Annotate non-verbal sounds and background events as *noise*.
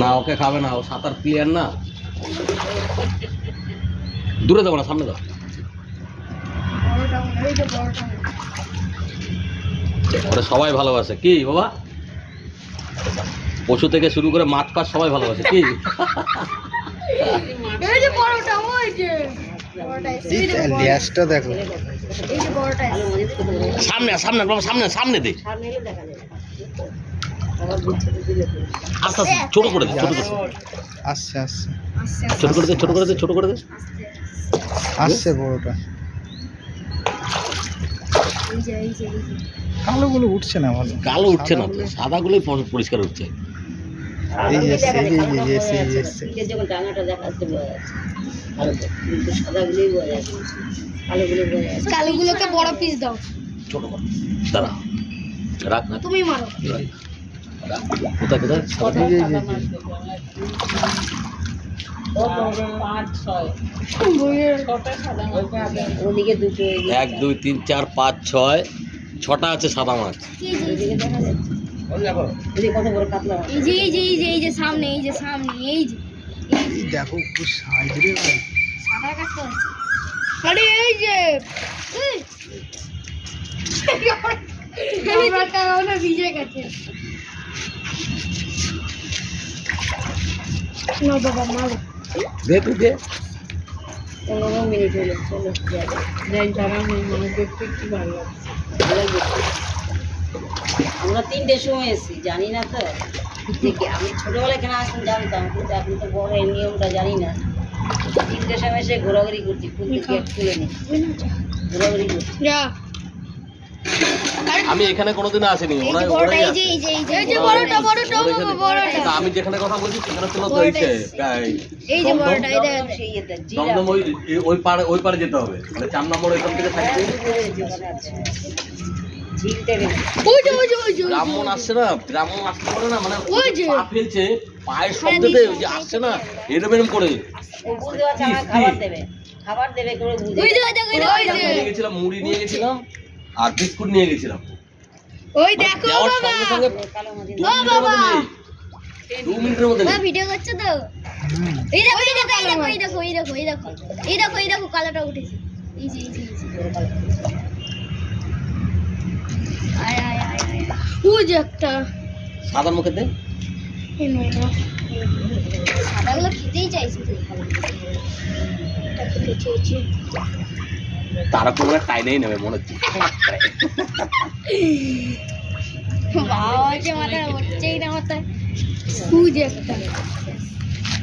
না ওকে খাবে না ও সাঁতার প্লেয়ার না। দূরে যাব না সামনে যাও। ওরা সবাই ভালোবাসে। কি বাবা? পশু থেকে শুরু করে মাছ পাছ সবাই ভালোবাসে কি? দেখো। সামনে সামনে বাবা সামনে সামনে দে। আস্তে আস্তে ছোট করে দে ছোট করে দে। আসছে আসছে। আস্তে আস্তে ছোট করে দে ছোট করে দে ছোট করে আসছে বড়টা। কালোগুলো উঠছে না ভালো। কালো উঠছে না তো সাদাগুলোই পরিষ্কার উঠছে এই এসছে, এই যে এই যে এসছে, এই এসছে। যখন ডাঙাটা দেখাচ্ছে বোঝা যাচ্ছে। ভালো তো কিন্তু সাদাগুলোই বোঝা যাচ্ছে। কালোগুলো বোঝা যাচ্ছে। কালোগুলোকে বড় পিস দাও। ছোট কর। দাঁড়া। রাখ না। তুমি মারো। কোথায় কোথায়? সাদা? এই এই যে, এই যে। পাঁচ ছয় ছটা সাদা মাছ আছে। ওদিকে দুটো এদিকে এক দুই তিন চার পাঁচ ছয়। ছটা আছে সাদা মাছ। এই যে, এই যে, ওদিকে দেখা যাচ্ছে ওদিকে কত বড় কাতলা মাছ। এই যে এই যে এই যে এই যে সামনে এই যে সামনে এই যে। এই দেখো খুব সাইজ রে ভাই। সাঁতার কাটতে হচ্ছে। আরে এই যে। আমার কারণে ভিজে গেছে। না বাবা মারো। দে তুই দে। পনেরো মিনিট হলো চলো যাই দাঁড়ান ওই মাছ দেখতে কি ভালো লাগছে। ভালো। আমরা তিনটের সময় এসেছি জানি না তো। দেখি আমি ছোটবেলায় এখানে আসতাম জানতাম কিন্তু এখন তো বড় এই নিয়মটা জানি না। তিনটের সময় এসে ঘোরাঘুরি করছি খুলতে গেট খুলে নি ঘোরাঘুরি করছি। আমি এখানে কোনোদিন আসিনি আমি যেখানে কথা বলছি সেখানে বড়টা এই দমদম সেই ইয়েতে, জিরা। ওই ওই পারে ওই পারে যেতে হবে। মানে চার নম্বর এখান থেকে থাকতে ওখানে আছে। ওই যে ওই যে ওই যে ব্রাহ্মণ আসছে না ব্রাহ্মণ আসতে পারে না মানে ওই যে। পা ফেলছে পায়ের শব্দতে ওই যে আসছে না এরম এরম করে। বুঝতে পারছে আমার খাবার দেবে। খাবার দেবে করে বুঝে। ওই যে ওই যে ওই যে নিয়ে গেছিলাম মুড়ি নিয়ে গেছিলাম আর বিস্কুট নিয়ে গেছিলাম। ওই দেখো বাবা। দু মিনিটের মধ্যে। ভিডিও করছ তো। এই দেখো এই দেখো এই দেখো এই দেখো এই দেখো এই দেখো এই দেখো কালাটা উঠেছে। যে একটা। সাদা মুখে দে। সাদাগুলো খেতেই চাইছি খেতে চেয়েছি তারা কোনো মানে টাইনেই নেবে মনে হচ্ছে। বাবা যে মাথায় হচ্ছেই না মাথায়। *laughs* ওই একটা।